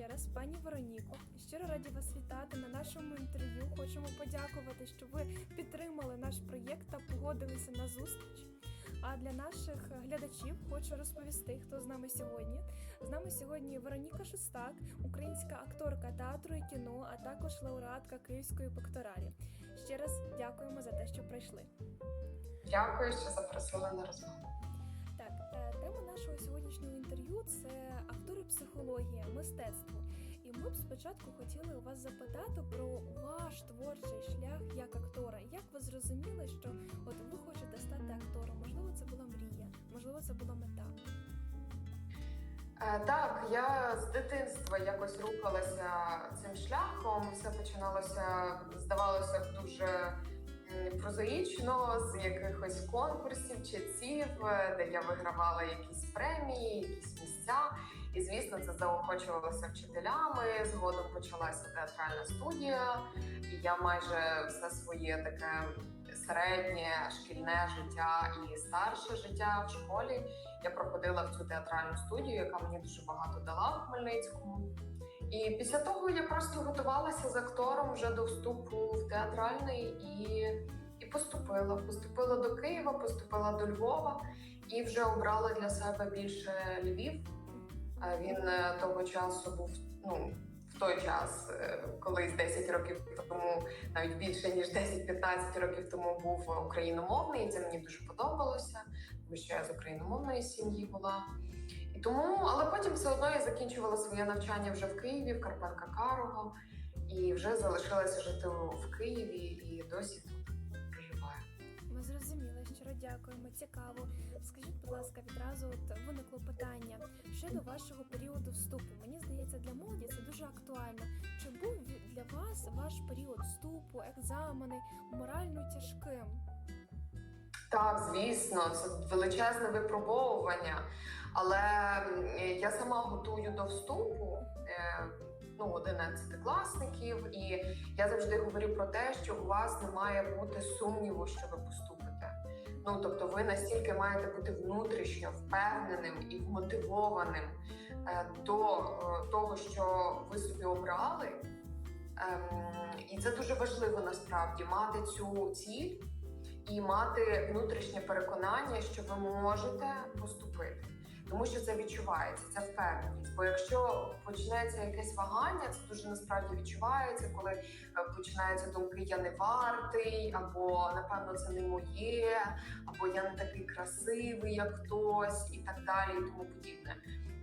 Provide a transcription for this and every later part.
ще раз, пані Вероніко. Щиро раді вас вітати на нашому інтерв'ю. Хочемо подякувати, що ви підтримали наш проєкт та погодилися на зустріч. А для наших глядачів хочу розповісти, хто з нами сьогодні. З нами сьогодні Вероніка Шостак, українська акторка театру і кіно, а також лауреатка Київської пекторалі. Ще раз дякуємо за те, що прийшли. Дякую, що запросили на розмову. Тема нашого сьогоднішнього інтерв'ю це актори психологія, мистецтво. І ми б спочатку хотіли у вас запитати про ваш творчий шлях як актора. Як ви зрозуміли, що от ви хочете стати актором? Можливо, це була мрія, можливо, це була мета. Е, Так, я з дитинства якось рухалася цим шляхом. Все починалося, здавалося дуже прозаїчно, з якихось конкурсів, читців, е, де я вигравала якісь премії, якісь місця. І звісно, це заохочувалося вчителями. Згодом почалася театральна студія, і я майже все своє таке середнє шкільне життя і старше життя в школі я проходила в цю театральну студію, яка мені дуже багато дала в Хмельницькому. І після того я просто готувалася з актором вже до вступу в театральний і, і поступила. Поступила до Києва, поступила до Львова і вже обрала для себе більше Львів. Він е, того часу був ну, в той час, е, колись 10 років тому, навіть більше ніж 10-15 років тому був україномовний, це мені дуже подобалося тому що я з україномовної сім'ї була. Тому, але потім все одно я закінчувала своє навчання вже в Києві, в Карпенка Карого, і вже залишилася жити в Києві і досі тут проживаю. Ми зрозуміли, щиро дякуємо. Цікаво. Скажіть, будь ласка, відразу от виникло питання щодо вашого періоду вступу. Мені здається, для молоді це дуже актуально. Чи був для вас ваш період вступу, екзамени морально тяжким? Так, звісно, це величезне випробовування. Але я сама готую до вступу е, ну, 11 класників, і я завжди говорю про те, що у вас не має бути сумніву, що ви поступите. Ну тобто, ви настільки маєте бути внутрішньо впевненим і вмотивованим е, до е, того, що ви собі обрали. Ем, і це дуже важливо насправді мати цю ціль і мати внутрішнє переконання, що ви можете поступити. Тому що це відчувається, це впевненість. Бо якщо починається якесь вагання, це дуже насправді відчувається, коли е, починаються думки Я не вартий, або напевно це не моє, або я не такий красивий, як хтось, і так далі, і тому подібне.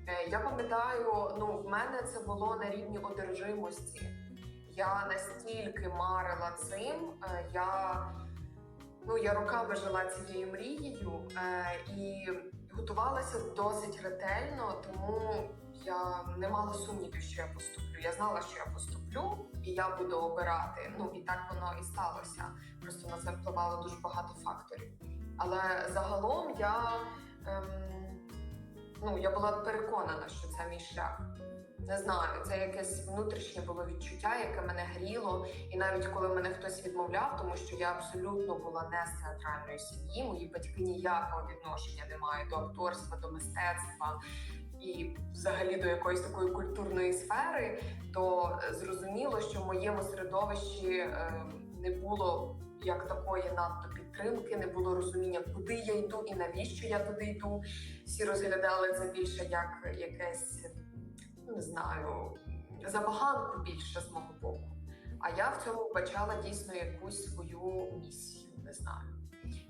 Е, Я пам'ятаю, ну в мене це було на рівні одержимості. Я настільки марила цим, е, я Ну, я роками жила цією мрією е, і готувалася досить ретельно, тому я не мала сумнівів, що я поступлю. Я знала, що я поступлю, і я буду обирати. Ну і так воно і сталося. Просто на це впливало дуже багато факторів. Але загалом я, ем, ну, я була переконана, що це мій шлях. Не знаю, це якесь внутрішнє було відчуття, яке мене гріло. І навіть коли мене хтось відмовляв, тому що я абсолютно була не з театральної сім'ї, мої батьки ніякого відношення не мають до акторства, до мистецтва і взагалі до якоїсь такої культурної сфери, то зрозуміло, що в моєму середовищі е, не було як такої надто підтримки, не було розуміння, куди я йду і навіщо я туди йду. Всі розглядали це більше як якесь не знаю, забаганку більше з мого боку. А я в цьому бачала дійсно якусь свою місію, не знаю.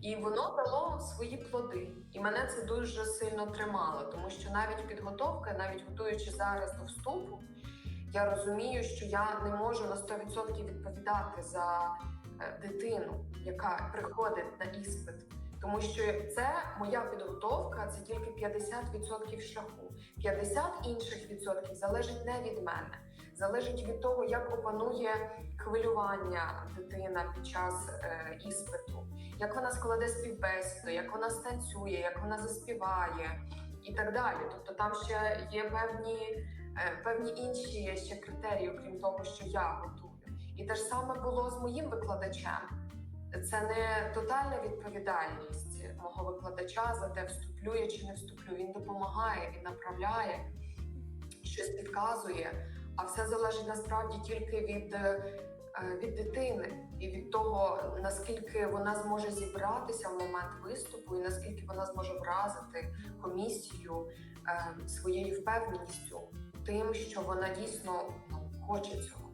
І воно дало свої плоди. І мене це дуже сильно тримало, тому що навіть підготовка, навіть готуючи зараз до вступу, я розумію, що я не можу на 100% відповідати за е, дитину, яка приходить на іспит. Тому що це моя підготовка, це тільки 50% шляху. 50 інших відсотків залежить не від мене, залежить від того, як опанує хвилювання дитина під час е, іспиту, як вона складе співбесіду, як вона станцює, як вона заспіває і так далі. Тобто там ще є певні, е, певні інші ще критерії, окрім того, що я готую. І те ж саме було з моїм викладачем. Це не тотальна відповідальність мого викладача за те, вступлю я чи не вступлю. Він допомагає, він направляє, щось підказує. А все залежить насправді тільки від, е, від дитини і від того, наскільки вона зможе зібратися в момент виступу, і наскільки вона зможе вразити комісію е, своєю впевненістю, тим, що вона дійсно ну, хоче цього.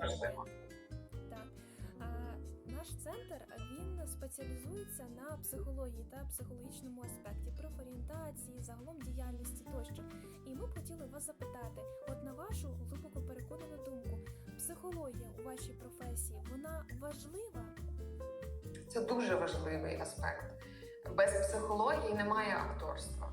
Важливо. дітей. Так. А, наш центр він спеціалізується на психології та психологічному аспекті, профорієнтації, загалом діяльності тощо. І ми б хотіли вас запитати: от на вашу глибоко переконану думку, психологія у вашій професії вона важлива? Це дуже важливий аспект. Без психології немає акторства.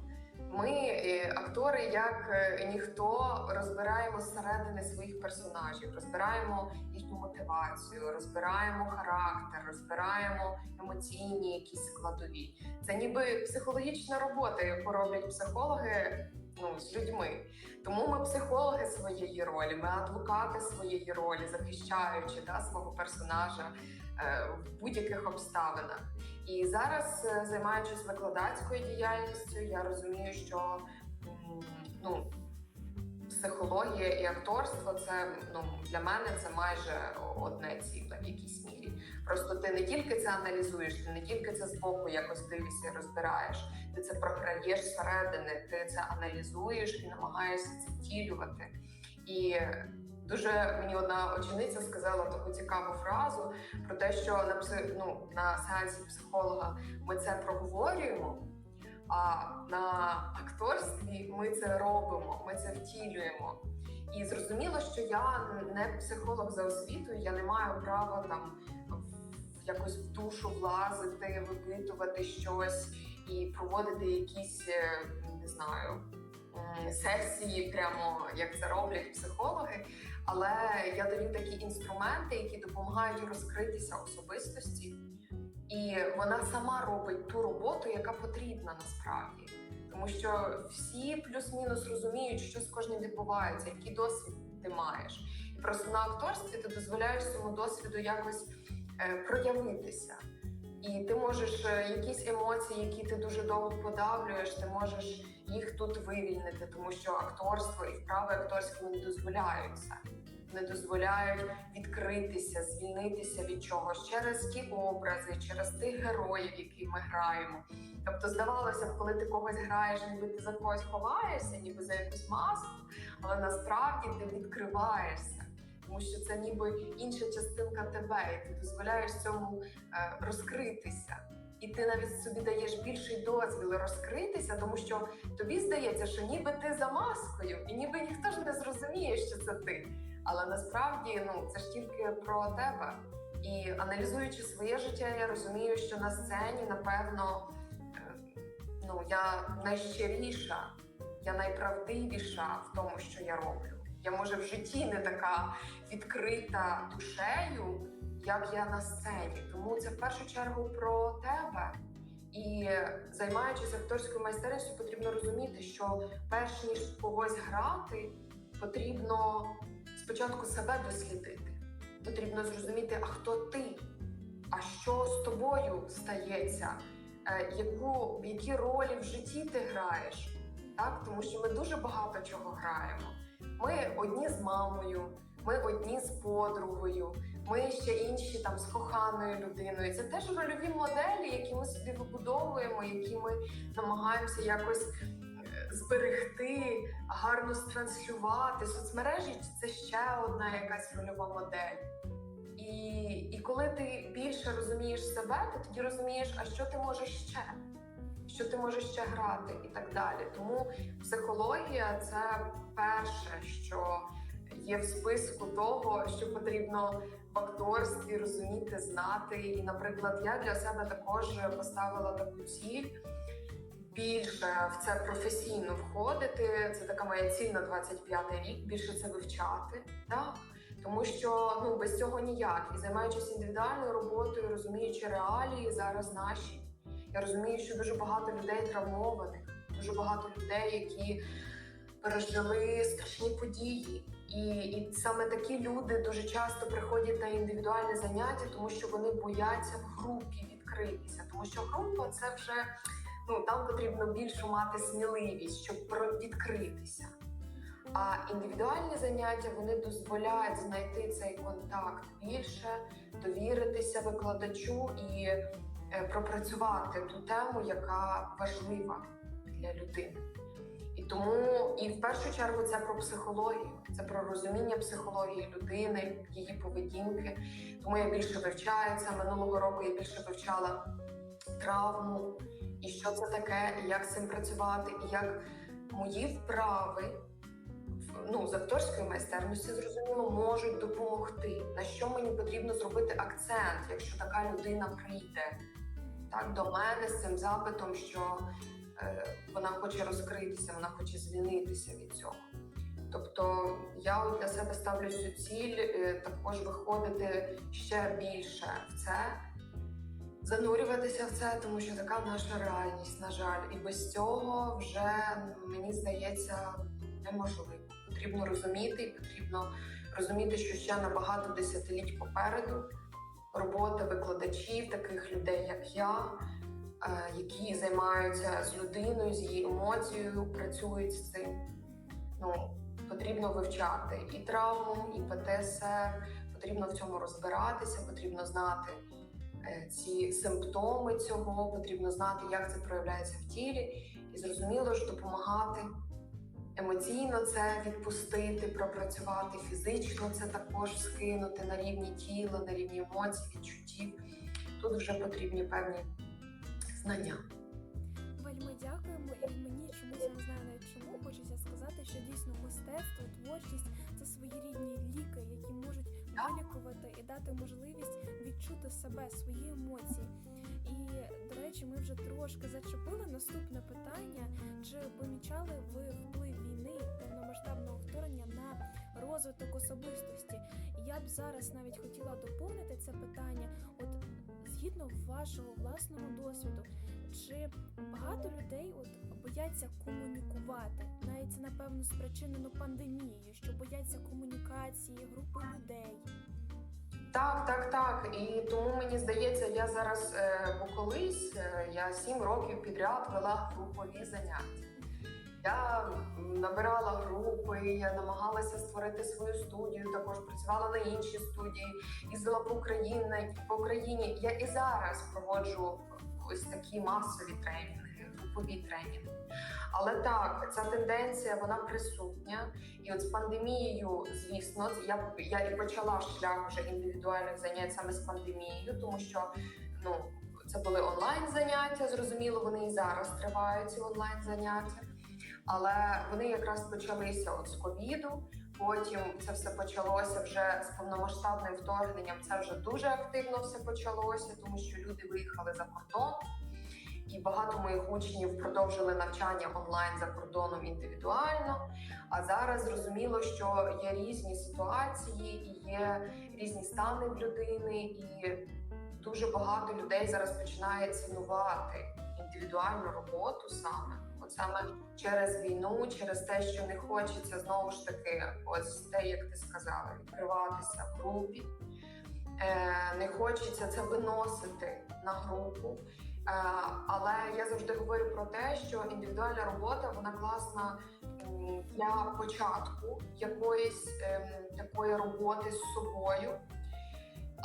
Ми, е, актори, як е, ніхто, розбираємо зсередини своїх персонажів, розбираємо їхню мотивацію, розбираємо характер, розбираємо емоційні якісь складові. Це ніби психологічна робота, яку роблять психологи ну, з людьми. Тому ми психологи своєї ролі, ми адвокати своєї ролі, захищаючи да, свого персонажа е, в будь-яких обставинах. І зараз, е, займаючись викладацькою діяльністю, я розумію, що ну, психологія і акторство це ну для мене це майже одне ціле в якійсь мірі. Просто ти не тільки це аналізуєш, ти не тільки це збоку якось дивишся і розбираєш. Ти це програєш зсередини, ти це аналізуєш і намагаєшся це втілювати. І дуже мені одна учениця сказала таку цікаву фразу про те, що на пси, ну, на сеансі психолога ми це проговорюємо. А на акторстві ми це робимо, ми це втілюємо. І зрозуміло, що я не психолог за освітою, я не маю права там якось в душу влазити, випитувати щось і проводити якісь, е, не знаю, сесії, прямо як це роблять психологи. Але я даю такі інструменти, які допомагають розкритися особистості, і вона сама робить ту роботу, яка потрібна насправді. Тому що всі плюс-мінус розуміють, що з кожним відбувається, який досвід ти маєш. І просто на акторстві ти дозволяєш цьому досвіду якось е, проявитися. І ти можеш е, якісь емоції, які ти дуже довго подавлюєш, ти можеш їх тут вивільнити, тому що акторство і вправи акторські не дозволяють це. Не дозволяють відкритися, звільнитися від чогось через ті образи, через тих героїв, які ми граємо. Тобто, здавалося б, коли ти когось граєш, ніби ти за когось ховаєшся, ніби за якусь маску, але насправді ти відкриваєшся, тому що це ніби інша частинка тебе, і ти дозволяєш цьому е, розкритися. І ти навіть собі даєш більший дозвіл розкритися, тому що тобі здається, що ніби ти за маскою, і ніби ніхто ж не зрозуміє, що це ти. Але насправді ну це ж тільки про тебе. І аналізуючи своє життя, я розумію, що на сцені, напевно, е, ну я найщиріша, я найправдивіша в тому, що я роблю. Я може в житті не така відкрита душею, як я на сцені. Тому це в першу чергу про тебе. І займаючись акторською майстерністю, потрібно розуміти, що перш ніж когось грати, потрібно спочатку себе дослідити. Потрібно зрозуміти, а хто ти, а що з тобою стається, е, яку, які ролі в житті ти граєш. Так? Тому що ми дуже багато чого граємо. Ми одні з мамою, ми одні з подругою, ми ще інші там з коханою людиною. Це теж рольові моделі, які ми собі вибудовуємо, які ми намагаємося якось е, зберегти, гарно странслювати. Соцмережі це ще одна якась рольова модель. І, і коли ти більше розумієш себе, ти тоді розумієш, а що ти можеш ще, що ти можеш ще грати і так далі. Тому психологія це перше, що є в списку того, що потрібно в акторстві розуміти, знати. І, наприклад, я для себе також поставила таку ціль більше в це професійно входити. Це така моя ціль на 25-й рік, більше це вивчати. Так? Тому що ну без цього ніяк. І займаючись індивідуальною роботою, розуміючи реалії зараз наші, я розумію, що дуже багато людей травмованих, дуже багато людей, які пережили страшні події. І, і саме такі люди дуже часто приходять на індивідуальне заняття, тому що вони бояться в групі відкритися, тому що група це вже ну там потрібно більше мати сміливість, щоб відкритися. А індивідуальні заняття вони дозволяють знайти цей контакт більше, довіритися викладачу і пропрацювати ту тему, яка важлива для людини. І тому і в першу чергу це про психологію, це про розуміння психології людини, її поведінки. Тому я більше вивчаю це. Минулого року я більше вивчала травму, і що це таке, і як з цим працювати, і як мої вправи ну, з акторської майстерності зрозуміло можуть допомогти. На що мені потрібно зробити акцент, якщо така людина прийде так до мене з цим запитом, що е, вона хоче розкритися, вона хоче звільнитися від цього. Тобто я для себе ставлю цю ціль е, також виходити ще більше в це, занурюватися в це, тому що така наша реальність, на жаль, і без цього вже мені здається неможливо. Потрібно розуміти, потрібно розуміти, що ще на багато десятиліть попереду робота викладачів, таких людей, як я, е, які займаються з людиною, з її емоцією, працюють з цим. Ну, потрібно вивчати і травму, і ПТСР, потрібно в цьому розбиратися, потрібно знати е, ці симптоми цього, потрібно знати, як це проявляється в тілі, і зрозуміло ж допомагати емоційно це відпустити, пропрацювати фізично, це також скинути на рівні тіла, на рівні емоцій, відчуттів. Тут вже потрібні певні знання. Вельми дякуємо, і мені чомусь я не знаю навіть чому хочеться сказати, що дійсно мистецтво, творчість це своєрідні ліки, які можуть вилікувати і дати можливість відчути себе, свої емоції. І до речі, ми вже трошки зачепили наступне питання: чи помічали ви вплив війни повномасштабного вторгнення на розвиток особистості? Я б зараз навіть хотіла доповнити це питання, от згідно вашого власного досвіду. Чи багато людей от бояться комунікувати? Навіть це напевно спричинено пандемією, що бояться комунікації, групи людей. Так, так, так. І тому мені здається, я зараз, е, бо колись е, я сім років підряд вела групові заняття. Я набирала групи, я намагалася створити свою студію, також працювала на іншій студії, їздила по Україні, по Україні. Я і зараз проводжу ось такі масові тренінги, групові тренінги. Але так, ця тенденція вона присутня. І от з пандемією, звісно, я я і почала шлях вже індивідуальних занять саме з пандемією, тому що ну це були онлайн заняття. Зрозуміло, вони і зараз тривають ці онлайн заняття, але вони якраз почалися от з ковіду. Потім це все почалося вже з повномасштабним вторгненням. Це вже дуже активно все почалося, тому що люди виїхали за кордон. І багато моїх учнів продовжили навчання онлайн за кордоном індивідуально. А зараз зрозуміло, що є різні ситуації і є різні стани в людини, і дуже багато людей зараз починає цінувати індивідуальну роботу саме. Саме через війну, через те, що не хочеться знову ж таки, ось те, як ти сказала, відкриватися в групі. Е, не хочеться це виносити на групу. Е, Але я завжди говорю про те, що індивідуальна робота вона класна для початку якоїсь ем, такої роботи з собою.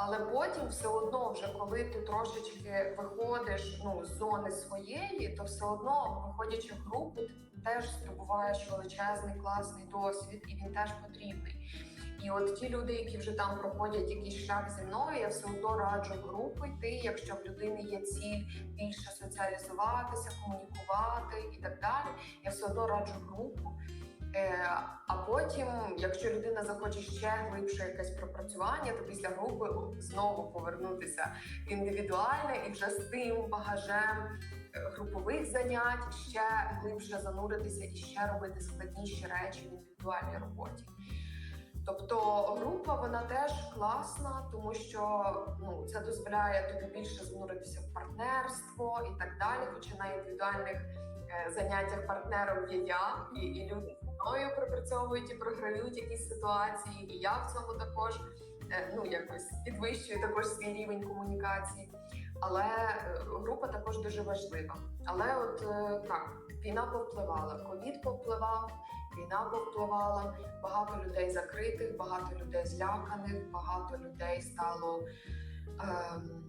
Але потім все одно, вже коли ти трошечки виходиш ну, з зони своєї, то все одно, виходячи в групу, ти теж здобуваєш величезний класний досвід, і він теж потрібний. І от ті люди, які вже там проходять якийсь шлях зі мною, я все одно раджу групу йти, якщо в людини є ціль більше соціалізуватися, комунікувати і так далі. Я все одно раджу групу. Е, а потім, якщо людина захоче ще глибше якесь пропрацювання, то після групи знову повернутися в індивідуальне і вже з тим багажем е, групових занять ще глибше зануритися і ще робити складніші речі в індивідуальній роботі. Тобто група вона теж класна, тому що ну це дозволяє тобі більше зануритися в партнерство і так далі. Хоча на індивідуальних е, заняттях партнером є я і, і люди мною пропрацьовують і програють якісь ситуації, і я в цьому також е, ну якось підвищую також свій рівень комунікації. Але е, група також дуже важлива. Але от так, війна повпливала, ковід повпливав, війна повпливала, багато людей закритих, багато людей зляканих, багато людей стало. Ем,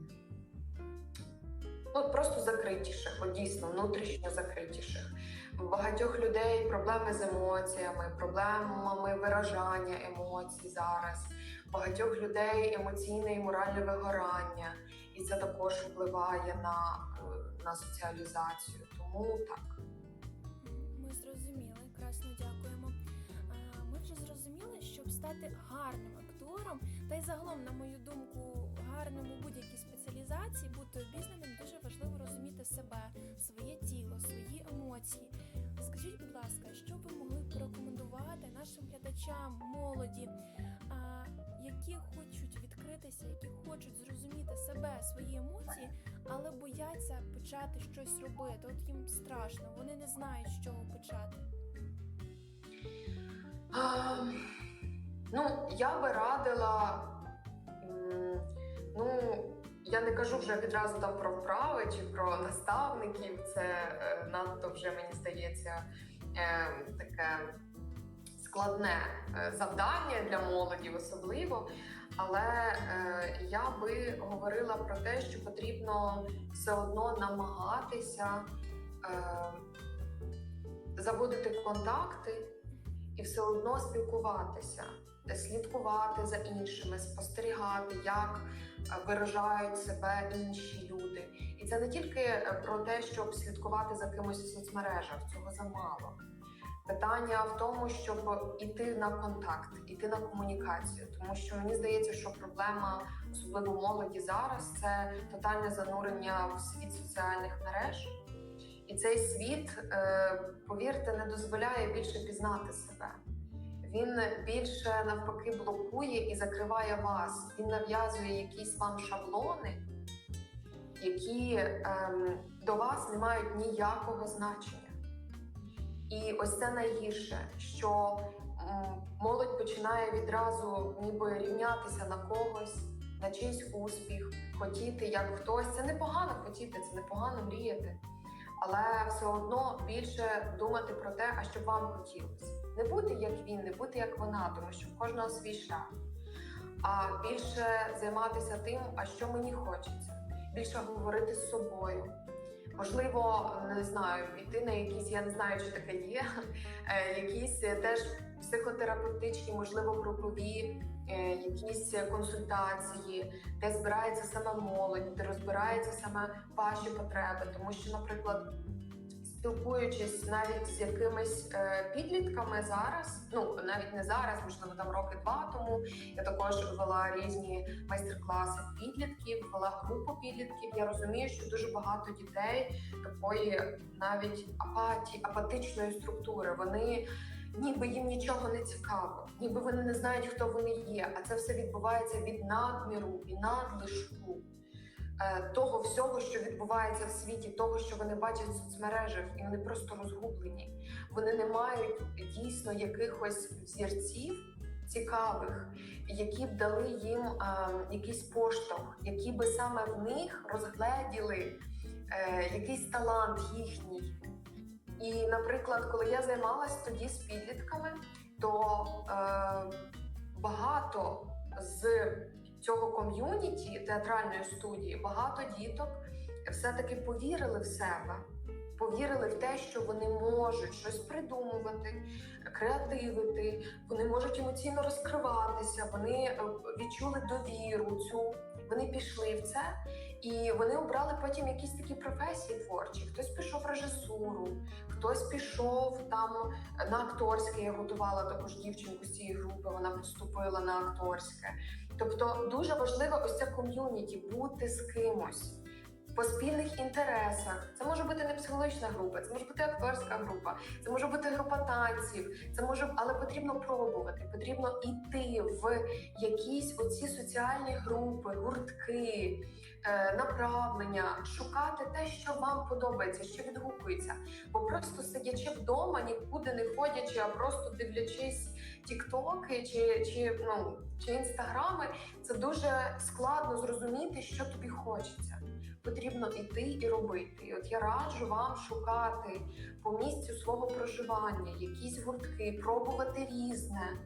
Ну, просто закритіших, от дійсно внутрішньо закритіших. В багатьох людей проблеми з емоціями, проблемами виражання емоцій зараз. В багатьох людей емоційне і моральне вигорання, і це також впливає на, е, на соціалізацію. Тому так. Ми дякуємо. Ми вже зрозуміли, щоб стати гарним актором, та й загалом, на мою думку, гарним у будь-якій спеціалізації, бути обізнаним дуже важливо розуміти себе, своє тіло, свої емоції. Скажіть, будь ласка, що ви могли порекомендувати нашим глядачам, молоді, які хочуть відкритися, які хочуть зрозуміти себе, свої емоції, але бояться почати щось робити. От їм страшно, вони не знають, з чого почати. А, ну, я би радила. Ну, я не кажу вже відразу там про вправи чи про наставників. Це е, надто вже мені здається е, таке складне е, завдання для молоді, особливо. Але е, я би говорила про те, що потрібно все одно намагатися е, заводити контакти і все одно спілкуватися, слідкувати за іншими, спостерігати, як е, виражають себе інші люди. І це не тільки е, про те, щоб слідкувати за кимось у соцмережах, цього замало. Питання в тому, щоб іти на контакт, іти на комунікацію, тому що мені здається, що проблема, особливо молоді зараз, це тотальне занурення в світ соціальних мереж. І цей світ, е, повірте, не дозволяє більше пізнати себе. Він більше навпаки блокує і закриває вас. Він нав'язує якісь вам шаблони, які ем, до вас не мають ніякого значення. І ось це найгірше, що молодь починає відразу ніби рівнятися на когось, на чийсь успіх, хотіти як хтось. Це непогано хотіти, це непогано мріяти але все одно більше думати про те, а що вам хотілося. Не бути як він, не бути як вона, тому що в кожного свій шлях. А більше займатися тим, а що мені хочеться, більше говорити з собою. Можливо, не знаю, піти на якісь, я не знаю, чи таке є, е, якісь теж психотерапевтичні, можливо, групові е, якісь консультації, де збирається саме молодь, де розбираються саме ваші потреби. Тому що, наприклад, спілкуючись навіть з якимись е, підлітками зараз, ну навіть не зараз, можливо, там роки два тому я також вела різні майстер-класи підлітків, вела групу підлітків. Я розумію, що дуже багато дітей такої навіть апатії, апатичної структури. Вони ніби їм нічого не цікаво, ніби вони не знають, хто вони є. А це все відбувається від надміру і надлишку е, того всього, що відбувається в світі, того, що вони бачать в соцмережах, і вони просто розгублені. Вони не мають дійсно якихось взірців цікавих, які б дали їм е, якийсь поштовх, які би саме в них розгледіли е, якийсь талант їхній. І, наприклад, коли я займалась тоді з підлітками, то е, багато з цього ком'юніті театральної студії, багато діток все-таки повірили в себе, повірили в те, що вони можуть щось придумувати, креативити, вони можуть емоційно розкриватися, вони е, відчули довіру цю, вони пішли в це. І вони обрали потім якісь такі професії творчі. Хтось пішов режисуру, хтось пішов там на акторське. Я готувала також дівчинку з цієї групи. Вона поступила на акторське. Тобто дуже важливо ось ця ком'юніті, бути з кимось по спільних інтересах. Це може бути не психологічна група, це може бути акторська група, це може бути група танців. Це може, але потрібно пробувати. Потрібно йти в якісь оці соціальні групи, гуртки. е, направлення, шукати те, що вам подобається, що відгукується. Бо просто сидячи вдома, нікуди не ходячи, а просто дивлячись тіктоки чи, чи, ну, чи інстаграми, це дуже складно зрозуміти, що тобі хочеться. Потрібно іти і робити. І от я раджу вам шукати по місцю свого проживання якісь гуртки, пробувати різне.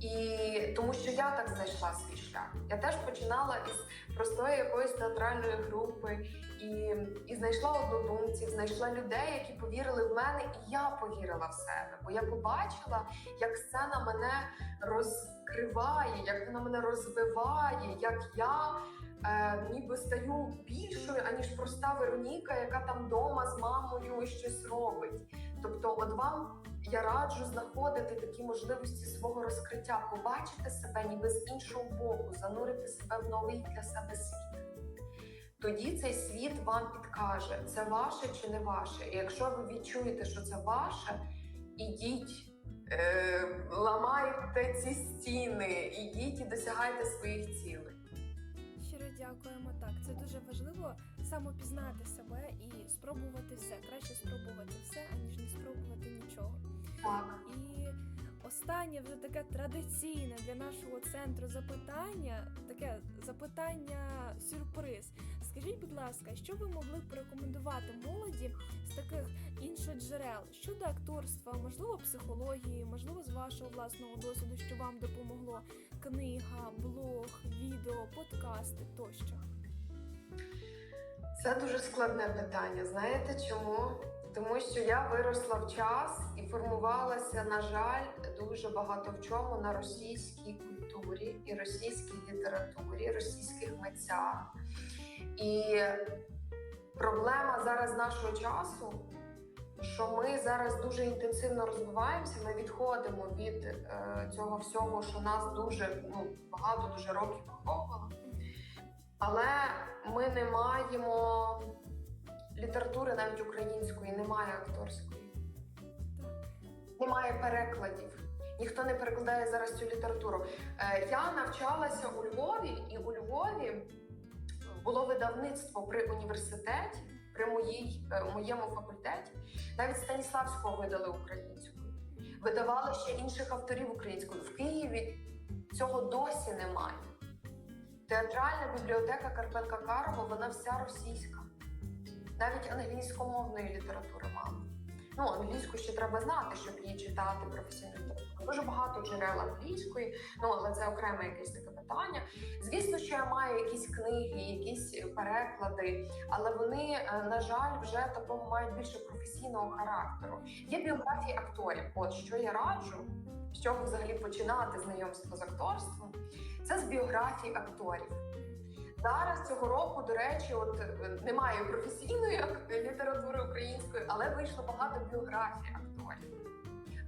І тому що я так знайшла свій шлях. Я теж починала із простої якоїсь театральної групи і, і знайшла однодумців, знайшла людей, які повірили в мене, і я повірила в себе. Бо я побачила, як сцена мене розкриває, як вона мене розвиває, як я е, ніби стаю більшою, аніж проста Вероніка, яка там вдома з мамою щось робить. Тобто, от вам я раджу знаходити такі можливості свого розкриття, побачити себе ніби з іншого боку, занурити себе в новий для себе світ. Тоді цей світ вам підкаже, це ваше чи не ваше. І якщо ви відчуєте, що це ваше, ідіть, е, ламайте ці стіни, ідіть і досягайте своїх цілей. Дякуємо. Так, це дуже важливо самопізнати себе і спробувати все. Краще спробувати все, аніж не спробувати нічого. Так. І останнє вже таке традиційне для нашого центру запитання, таке запитання сюрприз. Скажіть, будь ласка, що ви могли б порекомендувати молоді з таких інших джерел щодо акторства, можливо, психології, можливо, з вашого власного досвіду, що вам допомогло книга, блог, відео, подкасти тощо. Це дуже складне питання. Знаєте чому? Тому що я виросла в час і формувалася, на жаль, дуже багато в чому на російській культурі і російській літературі, російських митцях. І проблема зараз нашого часу, що ми зараз дуже інтенсивно розвиваємося, ми відходимо від е, цього всього, що нас дуже ну, багато дуже років виховувало. Але ми не маємо літератури навіть української, немає акторської, немає перекладів. Ніхто не перекладає зараз цю літературу. Е, я навчалася у Львові, і у Львові було видавництво при університеті, при моїй, е, моєму факультеті. Навіть Станіславського видали українською. Видавали ще інших авторів українською. В Києві цього досі немає. Театральна бібліотека Карпенка Карова, вона вся російська. Навіть англійськомовної літератури мало. Ну, англійську ще треба знати, щоб її читати професійно. Дуже багато джерел англійської, ну але це окреме якесь таке питання. Звісно, що я маю якісь книги, якісь переклади, але вони, е, на жаль, вже такого мають більше професійного характеру. Є біографії акторів. От що я раджу, з чого взагалі починати знайомство з акторством, це з біографії акторів. Зараз цього року, до речі, от е, немає професійної літератури української, але вийшло багато біографій акторів.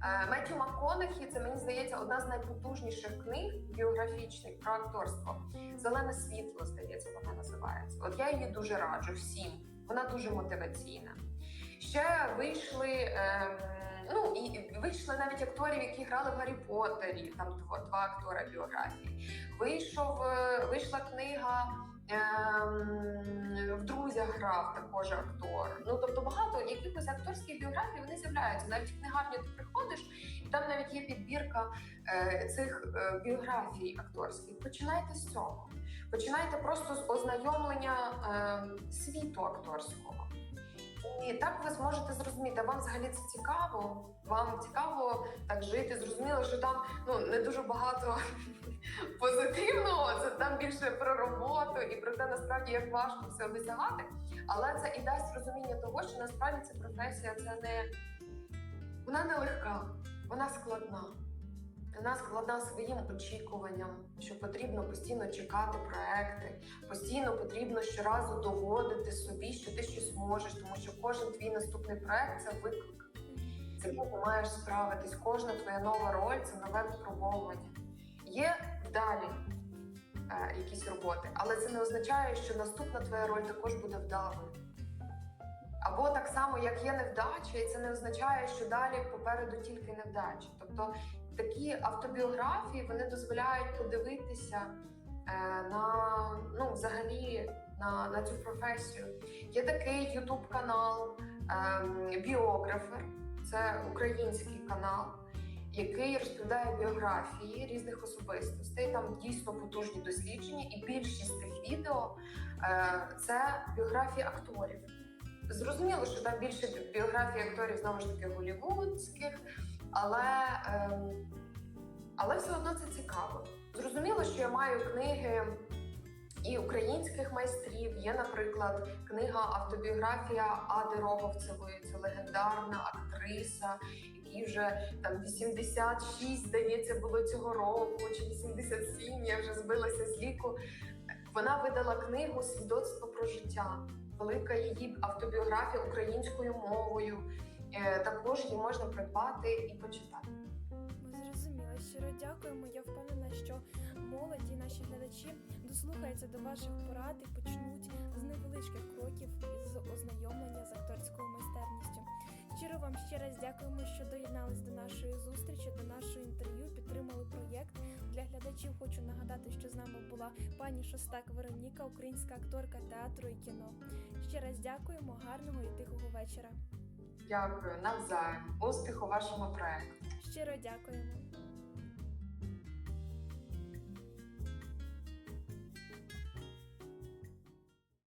Е, Меттю МакКонахі, це мені здається одна з найпотужніших книг біографічних про акторство. Зелене світло, здається, вона називається. От я її дуже раджу всім. Вона дуже мотиваційна. Ще вийшли. ем, Ну і вийшли навіть акторів, які грали в Гаррі Поттері, там два, два актора біографії. Вийшов, е, вийшла книга в друзях грав також актор. Ну тобто багато якихось акторських біографій вони з'являються. Навіть в книгарню ти приходиш, і там навіть є підбірка е, цих е, біографій акторських. Починайте з цього. Починайте просто з ознайомлення е, світу акторського. І так ви зможете зрозуміти, вам взагалі це цікаво. Вам цікаво так жити. Зрозуміло, що там ну не дуже багато позитивного. Це там більше про роботу і про те, насправді як важко все досягати. Але це і дасть розуміння того, що насправді ця професія це не вона не легка, вона складна. Вона складна своїм очікуванням, що потрібно постійно чекати проекти, постійно потрібно щоразу доводити собі, що ти щось можеш, тому що кожен твій наступний проект це виклик. Яким ти маєш справитись. Кожна твоя нова роль це нове випробовування. Є вдалі е, якісь роботи, але це не означає, що наступна твоя роль також буде вдалою. Або так само, як є невдача, і це не означає, що далі попереду тільки невдачі. Тобто такі автобіографії вони дозволяють подивитися е, на ну, взагалі на, на цю професію. Є такий Ютуб канал ем, Біографер, це український канал, який розповідає біографії різних особистостей. Там дійсно потужні дослідження, і більшість тих відео е, це біографії акторів. Зрозуміло, що там більше біографії акторів знову ж таки голівудських, але, ем, але все одно це цікаво. Зрозуміло, що я маю книги і українських майстрів. Є, наприклад, книга автобіографія Ади Роговцевої. Це легендарна актриса, якій вже там 86, здається, було цього року, чи 87, я вже збилася з ліку. Вона видала книгу Свідоцтво про життя. Велика її автобіографія українською мовою. Е, Також її можна придбати і почитати. Ми зрозуміли. Щиро дякуємо. Я впевнена, що молоді, наші глядачі дослухаються до ваших порад і почнуть з невеличких кроків із ознайомлення з акторською майстерністю. Щиро вам ще раз дякуємо, що доєднались до нашої зустрічі, до нашого інтерв'ю, підтримали проєкт. Для глядачів хочу нагадати, що з нами була пані Шостак Вероніка, українська акторка театру і кіно. Ще раз дякуємо, гарного і тихого вечора. Дякую навзаєм. Успіху вашому проекту. Щиро дякуємо.